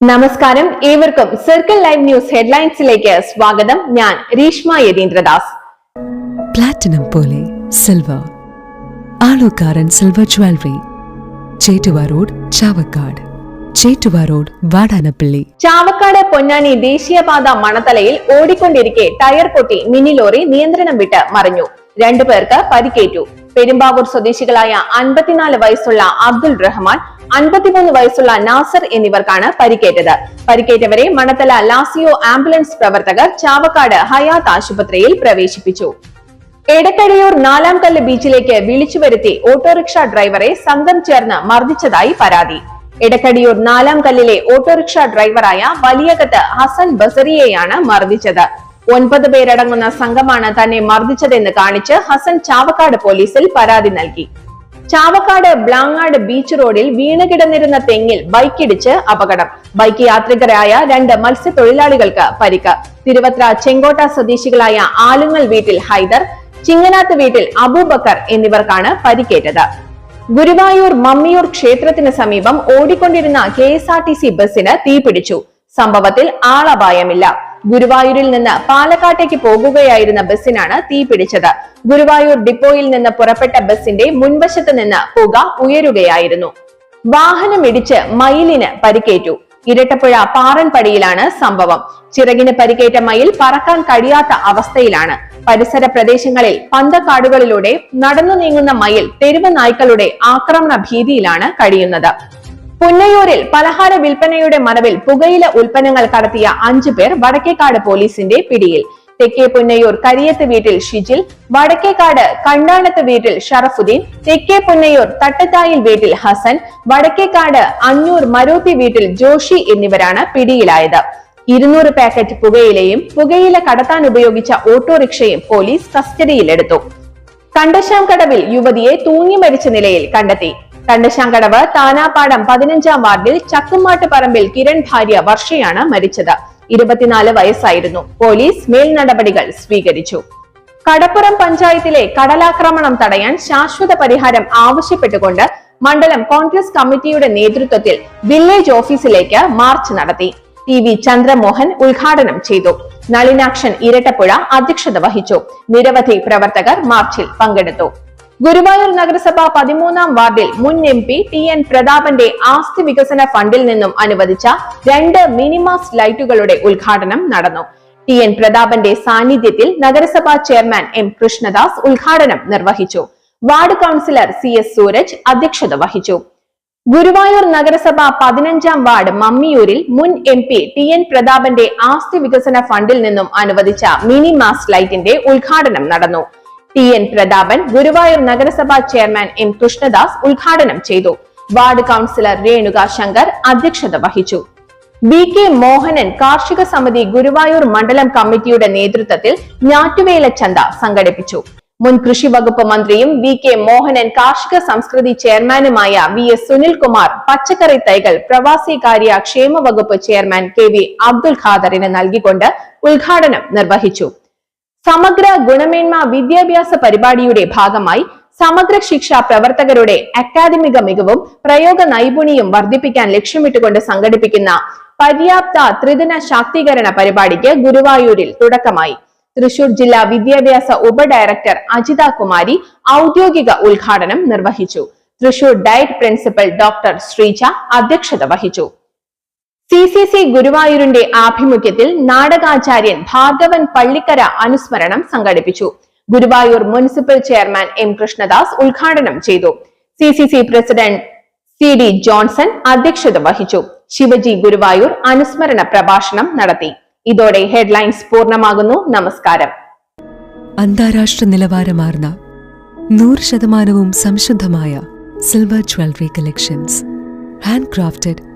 നമസ്കാരം. ഏവർക്കും circle live news ഹെഡ്ലൈൻസിലേക്ക് സ്വാഗതം. ഞാൻ രീഷ്മ യതീന്ദ്രദാസ്. പ്ലാറ്റിനം പോലെ silver Alukkaran silver jewellery Chettuva road Chavakkad. Chettuva road Vadanappally. Chavakkad Ponnani ദേശീയപാത മണത്തലയിൽ ഓടിക്കൊണ്ടിരിക്കെ ടയർ പൊട്ടി മിനി ലോറി നിയന്ത്രണം വിട്ട് മറിഞ്ഞു. രണ്ടുപേർക്ക് പരിക്കേറ്റു. പെരുമ്പാവൂർ സ്വദേശികളായ അൻപത്തിനാല് വയസ്സുള്ള അബ്ദുൾ റഹ്മാൻ അൻപത്തിമൂന്ന് വയസ്സുള്ള നാസർ എന്നിവർക്കാണ് പരിക്കേറ്റത്. പരിക്കേറ്റവരെ മണത്തല ലാസിയോ ആംബുലൻസ് പ്രവർത്തകർ ചാവക്കാട് ഹയാത്ത് ആശുപത്രിയിൽ പ്രവേശിപ്പിച്ചു. എടക്കടയൂർ നാലാം കല്ല് ബീച്ചിലേക്ക് വിളിച്ചു വരുത്തി ഓട്ടോറിക്ഷ ഡ്രൈവറെ സംഘം ചേർന്ന് മർദ്ദിച്ചതായി പരാതി. എടക്കടിയൂർ നാലാം കല്ലിലെ ഓട്ടോറിക്ഷ ഡ്രൈവറായ വലിയകത്ത് ഹസൻ ബസറിയെയാണ് മർദ്ദിച്ചത്. ഒൻപത് പേരടങ്ങുന്ന സംഘമാണ് തന്നെ മർദ്ദിച്ചതെന്ന് കാണിച്ച് ഹസൻ ചാവക്കാട് പോലീസിൽ പരാതി നൽകി. ചാവക്കാട് ബ്ലാങ്ങാട് ബീച്ച് റോഡിൽ വീണ് കിടന്നിരുന്ന തെങ്ങിൽ ബൈക്കിടിച്ച് അപകടം. ബൈക്ക് യാത്രികരായ രണ്ട് മത്സ്യത്തൊഴിലാളികൾക്ക് പരിക്ക്. തിരുവത്ര ചെങ്കോട്ട സ്വദേശികളായ ആലുങ്ങൽ വീട്ടിൽ ഹൈദർ ചിങ്ങനാത്ത് വീട്ടിൽ അബൂബക്കർ എന്നിവർക്കാണ് പരിക്കേറ്റത്. ഗുരുവായൂർ മമ്മിയൂർ ക്ഷേത്രത്തിന് സമീപം ഓടിക്കൊണ്ടിരുന്ന K S R T C ബസിന് തീപിടിച്ചു. സംഭവത്തിൽ ആളപായമില്ല. ഗുരുവായൂരിൽ നിന്ന് പാലക്കാട്ടേക്ക് പോകുകയായിരുന്ന ബസ്സിനാണ് തീ പിടിച്ചത്. ഗുരുവായൂർ ഡിപ്പോയിൽ നിന്ന് പുറപ്പെട്ട ബസ്സിന്റെ മുൻവശത്ത് നിന്ന് പുക ഉയരുകയായിരുന്നു. വാഹനമിടിച്ച് മയിലിന് പരിക്കേറ്റു. ഇരട്ടപ്പുഴ പാറൻപടിയിലാണ് സംഭവം. ചിറകിന് പരിക്കേറ്റ മയിൽ പറക്കാൻ കഴിയാത്ത അവസ്ഥയിലാണ്. പരിസര പ്രദേശങ്ങളിൽ പന്തക്കാടുകളിലൂടെ നടന്നു നീങ്ങുന്ന മയിൽ തെരുവ് നായ്ക്കളുടെ ആക്രമണ ഭീതിയിലാണ് കഴിയുന്നത്. പുന്നയൂരിൽ പലഹാര വിൽപ്പനയുടെ മറവിൽ പുകയില ഉൽപ്പന്നങ്ങൾ കടത്തിയ അഞ്ചു പേർ വടക്കേക്കാട് പോലീസിന്റെ പിടിയിൽ. തെക്കേ പുന്നയൂർ കരിയത്ത് വീട്ടിൽ ഷിജിൽ വടക്കേക്കാട് കണ്ടാണത്ത് വീട്ടിൽ ഷറഫുദ്ദീൻ തെക്കേ പുന്നയൂർ തട്ടത്തായിൽ വീട്ടിൽ ഹസൻ വടക്കേക്കാട് അഞ്ഞൂർ മരൂത്തി വീട്ടിൽ ജോഷി എന്നിവരാണ് പിടിയിലായത്. ഇരുന്നൂറ് പാക്കറ്റ് പുകയിലയും പുകയില കടത്താൻ ഉപയോഗിച്ച ഓട്ടോറിക്ഷയും പോലീസ് കസ്റ്റഡിയിലെടുത്തു. കണ്ടശാം കടവിൽ യുവതിയെ തൂങ്ങി മരിച്ച നിലയിൽ കണ്ടെത്തി. കണ്ടശാങ്കടവ് താനാപ്പാടം പതിനഞ്ചാം വാർഡിൽ ചക്കുമാട്ട് പറമ്പിൽ കിരൺ ഭാര്യ വർഷയാണ് മരിച്ചത്. ഇരുപത്തിനാല് വയസ്സായിരുന്നു. പോലീസ് മേൽ നടപടികൾ സ്വീകരിച്ചു. കടപ്പുറം പഞ്ചായത്തിലെ കടലാക്രമണം തടയാൻ ശാശ്വത പരിഹാരം ആവശ്യപ്പെട്ടുകൊണ്ട് മണ്ഡലം കോൺഗ്രസ് കമ്മിറ്റിയുടെ നേതൃത്വത്തിൽ വില്ലേജ് ഓഫീസിലേക്ക് മാർച്ച് നടത്തി. ടി വി ചന്ദ്രമോഹൻ ഉദ്ഘാടനം ചെയ്തു. നളിനാക്ഷൻ ഇരട്ടപ്പുഴ അധ്യക്ഷത വഹിച്ചു. നിരവധി പ്രവർത്തകർ മാർച്ചിൽ പങ്കെടുത്തു. ഗുരുവായൂർ നഗരസഭ പതിമൂന്നാം വാർഡിൽ മുൻ എം പി ടി എൻ പ്രതാപന്റെ ആസ്തി വികസന ഫണ്ടിൽ നിന്നും അനുവദിച്ച രണ്ട് മിനിമാസ് ലൈറ്റുകളുടെ ഉദ്ഘാടനം നടന്നു. ടി എൻ പ്രതാപന്റെ സാന്നിധ്യത്തിൽ നഗരസഭാ ചെയർമാൻ എം കൃഷ്ണദാസ് ഉദ്ഘാടനം നിർവഹിച്ചു. Ward councillor C S Sooraj അധ്യക്ഷത വഹിച്ചു. ഗുരുവായൂർ നഗരസഭ പതിനഞ്ചാം വാർഡ് മമ്മിയൂരിൽ മുൻ എം പി ടി എൻ പ്രതാപന്റെ ആസ്തി വികസന ഫണ്ടിൽ നിന്നും അനുവദിച്ച മിനി മാസ് ലൈറ്റിന്റെ ഉദ്ഘാടനം നടന്നു. ടി എൻ പ്രതാപൻ ഗുരുവായൂർ നഗരസഭാ ചെയർമാൻ എം കൃഷ്ണദാസ് ഉദ്ഘാടനം ചെയ്തു. വാർഡ് കൌൺസിലർ രേണുക ശങ്കർ അധ്യക്ഷത വഹിച്ചു. ബി കെ മോഹനൻ കാർഷിക സമിതി ഗുരുവായൂർ മണ്ഡലം കമ്മിറ്റിയുടെ നേതൃത്വത്തിൽ ഞാറ്റുവേല ചന്ത സംഘടിപ്പിച്ചു. മുൻ കൃഷി വകുപ്പ് മന്ത്രിയും വി കെ മോഹനൻ കാർഷിക സംസ്കൃതി ചെയർമാനുമായ വി എസ് സുനിൽകുമാർ പച്ചക്കറി തൈകൾ പ്രവാസികാര്യ ക്ഷേമ വകുപ്പ് ചെയർമാൻ കെ വി അബ്ദുൽ ഖാദറിന് നൽകിക്കൊണ്ട് ഉദ്ഘാടനം നിർവഹിച്ചു. സമഗ്ര ഗുണമേന്മ വിദ്യാഭ്യാസ പരിപാടിയുടെ ഭാഗമായി സമഗ്ര ശിക്ഷാ പ്രവർത്തകരുടെ അക്കാദമിക മികവും പ്രയോഗ നൈപുണ്യവും വർദ്ധിപ്പിക്കാൻ ലക്ഷ്യമിട്ടുകൊണ്ട് സംഘടിപ്പിക്കുന്ന പര്യാപ്ത ത്രിദിന ശാക്തീകരണ പരിപാടിക്ക് ഗുരുവായൂരിൽ തുടക്കമായി. തൃശൂർ ജില്ലാ വിദ്യാഭ്യാസ ഉപ ഡയറക്ടർ അജിത കുമാരി ഔദ്യോഗിക ഉദ്ഘാടനം നിർവഹിച്ചു. Thrissur diet principal doctor Sreeja അധ്യക്ഷത വഹിച്ചു. സി സി സി ഗുരുവായൂരിന്റെ ആഭിമുഖ്യത്തിൽ നാടകാചാര്യൻ ഭാർഗവൻ പള്ളിക്കര അനുസ്മരണം സംഘടിപ്പിച്ചു. Guruvayur municipal chairman M Krishnadas ഉദ്ഘാടനം ചെയ്തു. C C C president C D Johnson അധ്യക്ഷത വഹിച്ചു. ശിവജി ഗുരുവായൂർ അനുസ്മരണ പ്രഭാഷണം നടത്തി. ഇതോടെ ഹെഡ്ലൈൻസ് പൂർണമാകുന്നു. നമസ്കാരം. അന്താരാഷ്ട്ര നിലവാരമാർന്ന നൂറ് ശതമാനവും സംശുദ്ധമായ silver jewellery collections. Handcrafted